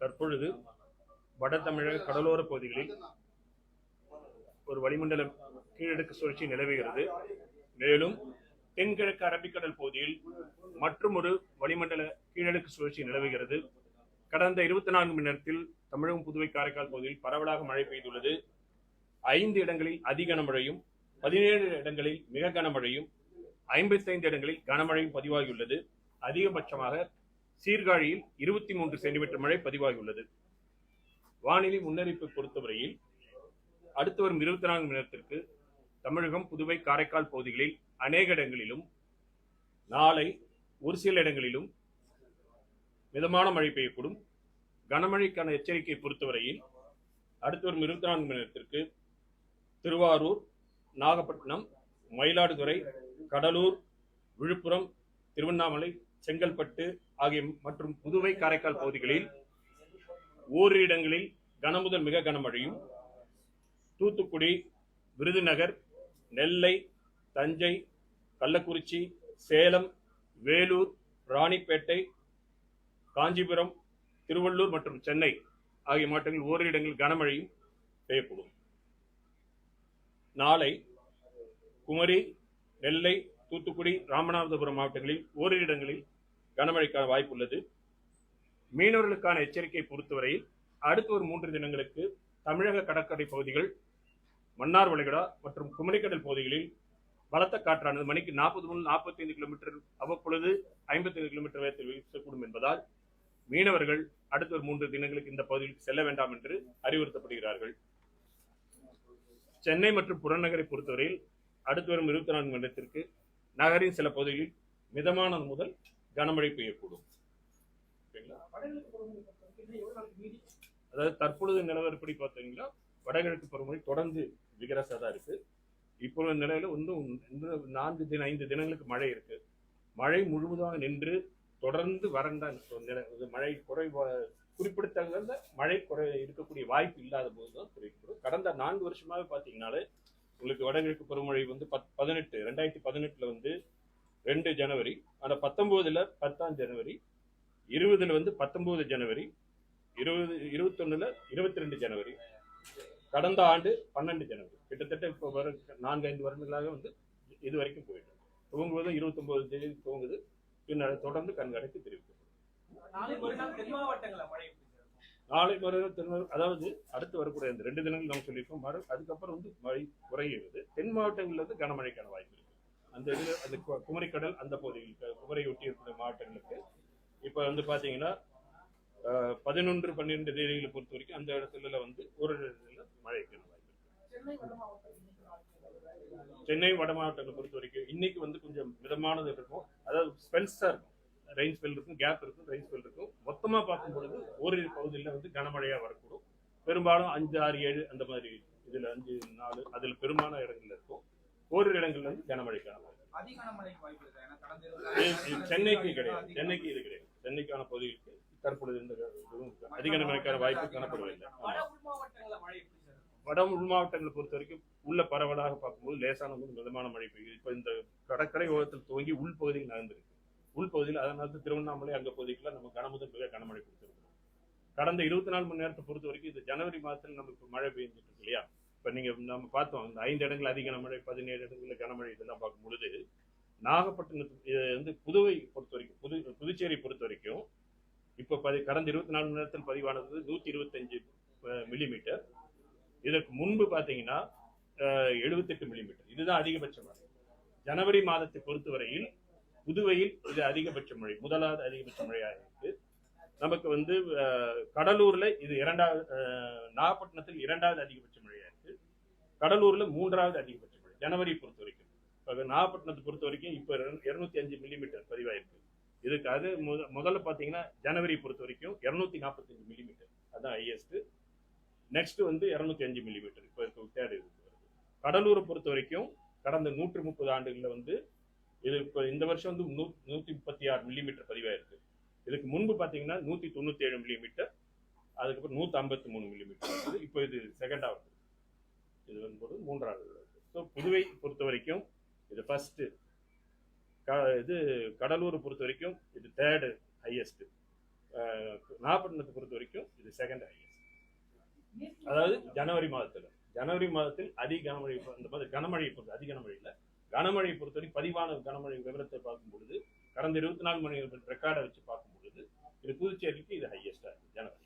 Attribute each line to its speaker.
Speaker 1: தற்பொழுது வட தமிழக கடலோர பகுதிகளில் ஒரு வளிமண்டல கீழடுக்கு சுழற்சி நிலவுகிறது. மேலும் தென்கிழக்கு அரபிக்கடல் பகுதியில் மற்றும் ஒரு வளிமண்டல கீழடுக்கு சுழற்சி நிலவுகிறது. கடந்த இருபத்தி நான்கு மணி நேரத்தில் தமிழகம் புதுவை காரைக்கால் பகுதியில் பரவலாக மழை பெய்துள்ளது. ஐந்து இடங்களில் அதி கனமழையும் பதினேழு இடங்களில் மிக கனமழையும் ஐம்பத்தைந்து இடங்களில் கனமழையும் பதிவாகியுள்ளது. அதிகபட்சமாக சீர்காழியில் இருபத்தி மூன்று சென்டிமீட்டர் மழை பதிவாகியுள்ளது. வானிலை முன்னறிவிப்பு பொறுத்தவரையில் அடுத்து வரும் இருபத்தி நான்கு மணி நேரத்திற்கு தமிழகம் புதுவை காரைக்கால் பகுதிகளில் அநேக இடங்களிலும் நாளை ஒரு சில இடங்களிலும் மிதமான மழை பெய்யக்கூடும். கனமழைக்கான எச்சரிக்கை பொறுத்தவரையில் அடுத்து வரும் இருபத்தி நான்கு மணி நேரத்திற்கு திருவாரூர் நாகப்பட்டினம் மயிலாடுதுறை கடலூர் விழுப்புரம் திருவண்ணாமலை செங்கல்பட்டு ஆகிய மற்றும் புதுவை காரைக்கால் பகுதிகளில் ஓரிரு இடங்களில் கனமுதல் மிக கனமழையும் தூத்துக்குடி விருதுநகர் நெல்லை தஞ்சை கள்ளக்குறிச்சி சேலம் வேலூர் ராணிப்பேட்டை காஞ்சிபுரம் திருவள்ளூர் மற்றும் சென்னை ஆகிய மாவட்டங்களில் ஓரிரு இடங்களில் கனமழையும் பெய்யக்கூடும். நாளை குமரி நெல்லை தூத்துக்குடி ராமநாதபுரம் மாவட்டங்களில் ஓரிரு இடங்களில் கனமழைக்கான வாய்ப்பு உள்ளது மீனவர்களுக்கான எச்சரிக்கை பொறுத்தவரையில் அடுத்த ஒரு மூன்று தினங்களுக்கு தமிழக கடற்கரை பகுதிகள் மன்னார் வளைகுடா மற்றும் குமரிக்கடல் பகுதிகளில் பலத்த காற்றானது மணிக்கு நாற்பது முதல் நாற்பத்தி ஐந்து கிலோமீட்டர் அவ்வப்பொழுது ஐம்பத்தி ஐந்து கிலோமீட்டர் வேகத்தில் வீசக்கூடும் என்பதால் மீனவர்கள் அடுத்த ஒரு மூன்று தினங்களுக்கு இந்த பகுதியில் செல்ல வேண்டாம் என்று அறிவுறுத்தப்படுகிறார்கள். சென்னை மற்றும் புறநகரை பொறுத்தவரையில் அடுத்து வரும் இருபத்தி நான்கு மண்டலத்திற்கு நகரின் சில பகுதிகளில் மிதமான முதல் கனமழை பெய்யக்கூடும். ஓகேங்களா அதாவது தற்பொழுது நிலவரப்படி பார்த்தீங்கன்னா வடகிழக்கு பருவமழை தொடர்ந்து விகரசா தான் இருக்கு. இப்போ நிலையில இன்னும் இன்னும் நான்கு தின ஐந்து தினங்களுக்கு மழை இருக்கு. மழை முழுவதாக நின்று தொடர்ந்து வறண்ட மழை குறைவா குறிப்பிடத்தகுந்த மழை குறை இருக்கக்கூடிய வாய்ப்பு இல்லாத போது தான் குறிப்பிடும் கடந்த நான்கு வருஷமாவே பார்த்தீங்கன்னாலே உங்களுக்கு வடகிழக்கு பருவமழை வந்து பத் பதினெட்டு ரெண்டாயிரத்தி பதினெட்டுல வந்து ரெண்டு ஜனவரி. ஆனால் பத்தொம்போதுல பத்தாம் ஜனவரி இருபதுல வந்து பத்தொன்பது ஜனவரி இருபது இருபத்தொன்னுல இருபத்தி ரெண்டு ஜனவரி. கடந்த ஆண்டு பன்னெண்டு ஜனவரி. கிட்டத்தட்ட இப்போ வர நான்கு ஐந்து வருடங்களாக வந்து இது வரைக்கும் போயிட்டு துவங்குவது இருபத்தொன்பது தேதி துவங்குது பின்னர் தொடர்ந்து கண்காணித்து தெரிவிக்கும்
Speaker 2: நாளை மறுநாள் தென்
Speaker 1: அதாவது அடுத்து வரக்கூடிய அந்த ரெண்டு தினங்கள் நம்ம சொல்லியிருக்கோம். மறு அதுக்கப்புறம் வந்து மழை குறைகிறது தென் மாவட்டங்கள்ல இருந்து கனமழைக்கான வாய்ப்பு அந்த இதுல அந்த குமரிக்கடல் அந்த பகுதிகளுக்கு குமரை ஒட்டி இருக்கிற மாவட்டங்களுக்கு. இப்போ வந்து பாத்தீங்கன்னா அஹ், பதினொன்று பன்னிரெண்டு தேதிகளை பொறுத்த வரைக்கும் அந்த இடத்துல வந்து ஒரு இடத்துல மழைக்கான வாய்ப்பு சென்னை வட மாவட்டங்களை. பொறுத்த வரைக்கும் இன்னைக்கு வந்து கொஞ்சம் மிதமானது இருக்கும். அதாவது ஸ்பெல்ஸா இருக்கும். ரெயின் ஸ்பெல் இருக்கும் கேப் இருக்கும் ரெயின் ஸ்பெல் இருக்கும். மொத்தமா பார்க்கும் பொழுது ஓரிரு பகுதியில் வந்து கனமழையா வரக்கூடும். பெரும்பாலும் அஞ்சு ஆறு ஏழு அந்த மாதிரி இதுல அஞ்சு நாலு அதுல பெரும்பாலான இடங்கள்ல இருக்கும். ஓரிரு இடங்கள்ல வந்து இது- இது
Speaker 2: இருபது
Speaker 1: சென்னைக்கு கிடையாது. சென்னைக்கு இது கிடையாது. சென்னைக்கான பகுதிகளுக்கு தற்பொழுது இந்த அதிக வாய்ப்பு காணப்படவில்லை.
Speaker 2: வட உள் மாவட்டங்கள
Speaker 1: பொறுத்த வரைக்கும் உள்ள பரவலாக பார்க்கும்போது லேசான மிதமான மழை பெய்யுது. இப்போ இந்த கடற்கரை ஓரத்தில் துவங்கி உள் பகுதியில் நகர்ந்திருக்கு. உள் பகுதியில் அதனால திருவண்ணாமலை அங்க பகுதிக்குள்ள நம்ம கனமுதல் மிக கனமழை கொடுத்துருக்கோம் கடந்த இருபத்தி நாலு மணி நேரத்தை பொறுத்த வரைக்கும் இந்த ஜனவரி மாதத்தில் நமக்கு மழை பெய்ஞ்சிட்டு இருக்கு இல்லையா? இப்போ நீங்கள் நம்ம பார்த்தோம் இந்த ஐந்து இடங்கள் அதிக கனமழை பதினேழு இடங்களில் கனமழை இதெல்லாம் பார்க்கும் பொழுது நாகப்பட்டினத்து இது வந்து புதுவை பொறுத்த வரைக்கும் புது புதுச்சேரி பொறுத்த வரைக்கும் இப்போ பதி கடந்த இருபத்தி நாலு மணி நேரத்தில் பதிவானது நூற்றி இருபத்தஞ்சு மில்லிமீட்டர் இதற்கு முன்பு பார்த்தீங்கன்னா எழுபத்தெட்டு மில்லிமீட்டர் இதுதான் அதிகபட்ச மழை. ஜனவரி மாதத்தை பொறுத்தவரையில் புதுவையில் இது அதிகபட்ச மழை முதலாவது அதிகபட்ச மழையாக இருக்கு. நமக்கு வந்து கடலூரில் இது இரண்டாவது நாகப்பட்டினத்தில் இரண்டாவது அதிகபட்ச மழையாக கடலூர்ல மூன்றாவது அதிகபட்ச மழை. ஜனவரி பொறுத்த வரைக்கும். இப்போ நாகப்பட்டினத்தை பொறுத்த வரைக்கும் இப்போ இருநூத்தி அஞ்சு மில்லிமீட்டர் பதிவாயிருக்கு. இதுக்கு அது முத முதல்ல பார்த்தீங்கன்னா ஜனவரி பொறுத்த வரைக்கும் இரநூத்தி நாற்பத்தஞ்சு மில்லிமீட்டர் அதான் ஹையஸ்ட் நெக்ஸ்ட் வந்து இருநூத்தி அஞ்சு மில்லிமீட்டர் இப்போ இருக்க தேர்ட் வருது. கடலூரை பொறுத்த வரைக்கும் கடந்த நூற்று முப்பது ஆண்டுகளில் வந்து இது இப்போ இந்த வருஷம் வந்து நூ நூற்றி முப்பத்தி ஆறு மில்லிமீட்டர் பதிவாயிருக்கு. இதுக்கு முன்பு பார்த்தீங்கன்னா நூற்றி தொண்ணூற்றி ஏழு மில்லிமீட்டர் அதுக்கப்புறம் நூற்றி ஐம்பத்தி மூணு மில்லிமீட்டர் இப்போ இது செகண்டாக வருது. இது வந்து மூன்றாவது ஸோ புதுவை பொறுத்த வரைக்கும் இது ஃபர்ஸ்ட் க இது கடலூர் பொறுத்த வரைக்கும் இது தேர்டு ஹையஸ்ட்டு நாகப்பட்டினத்தை பொறுத்த வரைக்கும் இது செகண்ட் ஹையஸ்ட் அதாவது ஜனவரி மாதத்தில். ஜனவரி மாதத்தில் அதிக கனமழை இந்த மாதிரி கனமழையை பொறுத்து அதிக கனமழை இல்லை. கனமழையை பொறுத்தவரை பதிவான கனமழை விவரத்தை பார்க்கும் பொழுது கடந்த இருபத்தி நாலு மணி ரெக்கார்டை வச்சு பார்க்கும் பொழுது இது புதுச்சேரிக்கு இது ஹையஸ்டாக இருக்குது ஜனவரி.